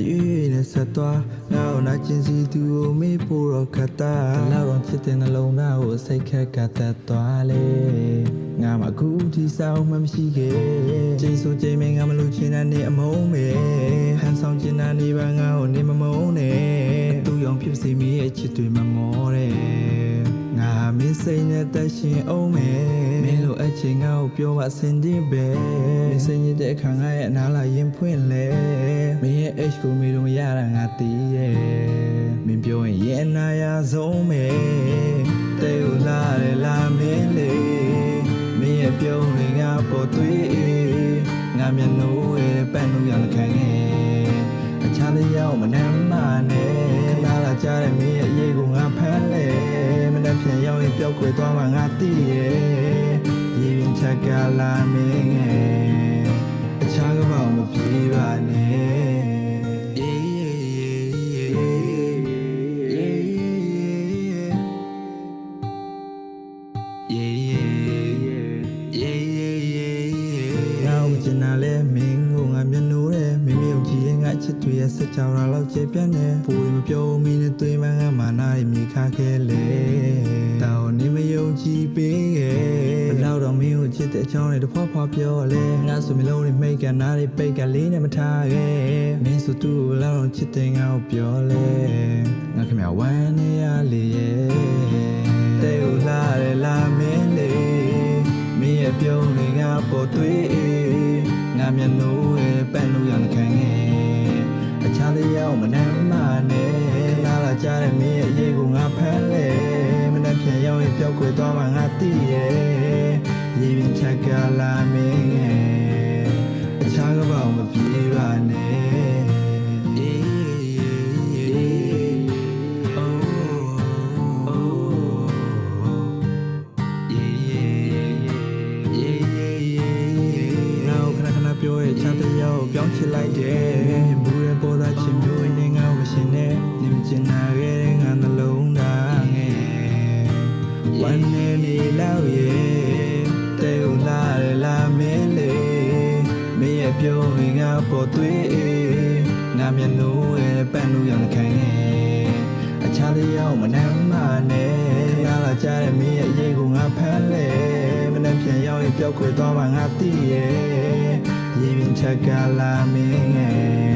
တည်နဲ့ဆက်သွားငါ့ကိုနာကျင်စီသူကိုမေးဖို့တော့ခတ်တာလောက်တော့ချစ်တဲ့နှလုံးသားကိုစိတ်ခက်ကတ်သက်သွားလေငါမှအခုဒီဆောင်မှမရှိခဲ့ချိန်ဆိုချိန်မငါမလို့ချင်တဲ့နေအမုန်းပဲဟန်ဆောင်ချင်တဲ့နေပါငါ့ကိုနေမမုန်းနဲ့သူ့ရောင်ဖြစ်စီမိရဲ့ချစ်တွေမမောတဲ့ငါမင်းစိတ်နဲ့တက်ရှင်အောင်မယ်မင်းလိုအ ချင်းငါ့ကိုပြောပါစင်ဒီပဲမင်းစိတ်ညစ်တဲ့အခါငါရဲ့အနာလာရင်ဖွင့်လဲမင်းရဲ့ H ကိုမေးလို့မရတာငါသိရဲ့မင်းပြောရင်ရဲ့အနာရဆုံးမယ်တေးဦးလာတယ်လာမင်းလေးမင်းရဲ့ပြုံးတွေငါပေါ်သွေးငါမျက်နှာရဲ့ပန်းလို့ရလခိုင်ငယ်အခြားလေးရောက်မနှမ်းမနဲ့ခဏလာကြတဲ့မင်းရဲ့အရေးကိုငါဖမ်းလဲမနေ့ပြန်ရောက်ရင်ပျောက်ကွယ်သွားမှငါသိရဲ့ ရေရင်ချက်ကလာမင်းငယ်အခြားကပောင်မပြေးပါနဲ့ငါ့ကိုကျင်တာလဲမ ချစ်တွေရဲ့စကြောင်လာတော့ကျေပြတ်နေပူရင်မပြောမင်းနဲ့တွေ့မှငါမာနာရဲ့မြေခါခဲလေတောင်းနေမယုံကြည်ပေးရဲ့ဘလောက်တော့မင်းကိုချစ်တဲ့အကြောင်းတွေတစ်ဖွာဖွာပြောလဲငါဆိုမျိုးလုံးတွေမိတ်ကနားတွေပိတ်ကလေးနဲ့မထားခဲ့မင်းဆိုသူ့ကိုဘလောက်တော့ချစ်တဲ့ငါ့ကိုပြောလဲငါခင်ဗျာဝမ်းနေရလေရဲ့တဲ့ဦးလာတယ်လာမင်းလေးမင်းရဲ့ပြုံးတွေကပေါ်သွေးငါမျက်နှာရဲ့ပန်း သွားမှငါသိရဲ့ရေပြင်ချက်ကလာမင်းငယ်အခြားကပောင်မပြေးပါနဲ့ Oh, oh, ငါ့ကိုခဏခဏပြောရဲ့ချမ်းတဲ့ရောက်ပြောင်းချစ်လိုက်တယ် ရဲ့ပြောရင်ငါပေါ်သွေးငါမျက်နှာရဲ့ပန်းလို့ရတဲ့ခိုင်ငယ်အခြားလေးရောက်မနှမ်းမနဲ့ခဏလာကြတဲ့မင်းရဲ့အရေးကိုငါဖမ်းလဲမနှက်ပြန်ရောက်ရင်ပျောက်ကွယ်သွားမှငါသိရဲ့ရေပြင်ချက်ကလာမင်းငယ်အခြားကပောင်